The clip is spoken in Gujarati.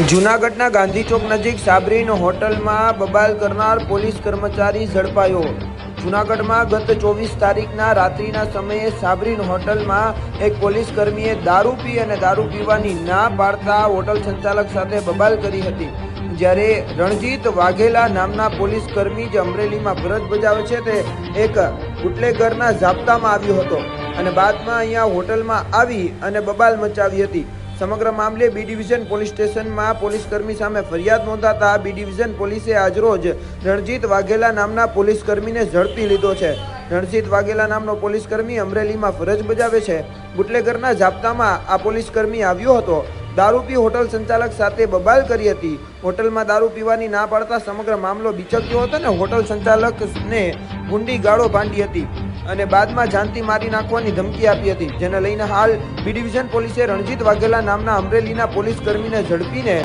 જૂનાગઢના ગાંધી ચોક નજીક સાબરીન હોટલમાં બબાલ કરનાર પોલીસ કર્મચારી ઝડપાયો. જૂનાગઢમાં ગત ચોવીસ તારીખના રાત્રિના સમયે સાબરીન હોટલમાં એક પોલીસ કર્મીએ દારૂ પી અને દારૂ પીવાની ના પાડતા હોટલ સંચાલક સાથે બબાલ કરી હતી. જ્યારે રણજીત વાઘેલા નામના પોલીસ કર્મી જે અમરેલીમાં ફરજ બજાવે છે તે એક બુટલેગરના ઝાપટામાં આવ્યો હતો અને બાદમાં અહીંયા હોટલમાં આવી અને બબાલ મચાવી હતી. સમગ્ર મામલે બી ડિવિઝન પોલીસ સ્ટેશનમાં પોલીસ કર્મી સામે ફરિયાદ નોંધાતા બી ડિવિઝન પોલીસે આજરોજ રણજીત વાઘેલા નામના પોલીસ કર્મીને ઝડપી લીધો છે. રણજીત વાઘેલા નામનો પોલીસ કર્મી અમરેલીમાં ફરજ બજાવે છે. બુટલેગરના જાપ્તામાં આ પોલીસ કર્મી આવ્યો હતો. દારૂ પી હોટલ સંચાલક સાથે બબાલ કરી હતી. હોટલમાં દારૂ પીવાની ના પાડતા સમગ્ર મામલો બિચક્યો હતો ને હોટલ સંચાલકને ગુંડી ગાળો ભાંડી હતી. અને બાદમાં જાનથી મારી નાખવાની ધમકી આપી હતી, જેને લઈને હાલ બી ડિવિઝન પોલીસે રણજીત વાઘેલા નામના અમરેલીના પોલીસ કર્મીને ઝડપીને